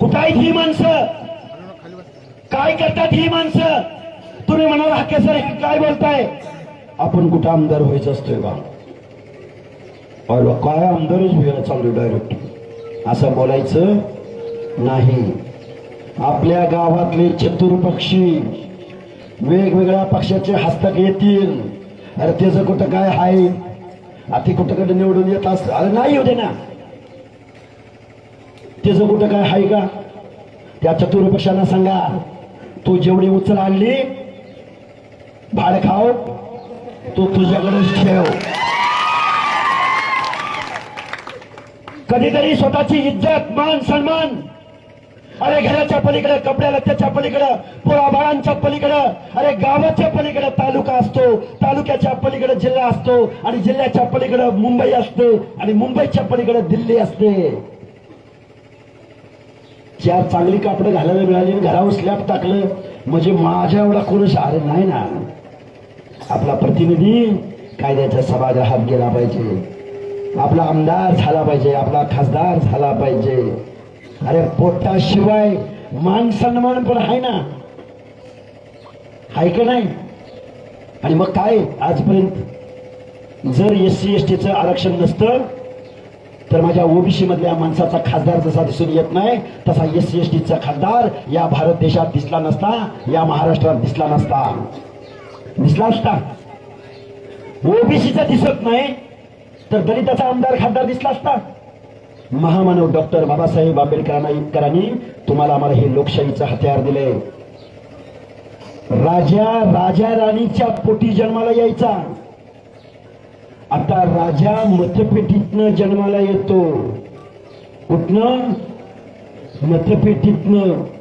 कुठं आहेत ही माणसं? काय करतात ही माणसं? तुम्ही म्हणाल हाके सर काय बोलताय? आपण कुठं आमदार व्हायचं असतोय बा? अरे काय आमदारच व्हायला चालू डायरेक्ट असं बोलायचं नाही. आपल्या गावातले चतुर पक्षी वेगवेगळ्या पक्षाचे हस्तक येतील. अरे त्याचं कुठं काय आहे आता कुठं कडे निवडून येत असत अरे नाही येऊ ना. त्याचं कुठं काय आहे का? त्या चतुर्पक्षांना सांगा. तू जेवढी उचल आणली भाड खाव तू तुझ्याकडेच ठेव. कधीतरी स्वतःची इज्जत मान सन्मान. अरे घराच्या पलीकडे कपड्या पलीकडं पलीकडे पोराबाळांच्या पलीकडे अरे गावाच्या पलीकडे तालुका असतो तालुक्याच्या पलीकडे जिल्हा असतो आणि जिल्ह्याच्या पलीकडे मुंबई असते आणि मुंबईच्या पलीकडे दिल्ली असते. चार चांगली कापडं घालायला मिळाली आणि घरावर स्लॅब टाकलं म्हणजे माझ्या एवढा कोणच अरे नाही ना. आपला प्रतिनिधी कायद्याच्या सभागृहात गेला पाहिजे. आपला आमदार झाला पाहिजे आपला खासदार झाला पाहिजे. अरे पोटाशिवाय मान सन्मान पण आहे ना. आहे का नाही? आणि मग काय? आजपर्यंत जर एस सी एस टीचं आरक्षण नसतं तर माझ्या ओबीसी मधल्या माणसाचा खासदार जसा दिसून येत नाही तसा एस सी एस टीचा खासदार या भारत देशात दिसला नसता या महाराष्ट्रात दिसला नसता. दिसला असता. ओबीसीचा दिसत नाही तर दलिताचा आमदार खासदार दिसला असता. महामानव डॉक्टर बाबासाहेब आंबेडकरांनी तुम्हाला आम्हाला हे लोकशाहीचं हत्यार दिले राजा राजा राणीच्या पोटी जन्माला यायचा. आता राजा मतपेटीतनं जन्माला येतो. कुठनं? मतपेटीतनं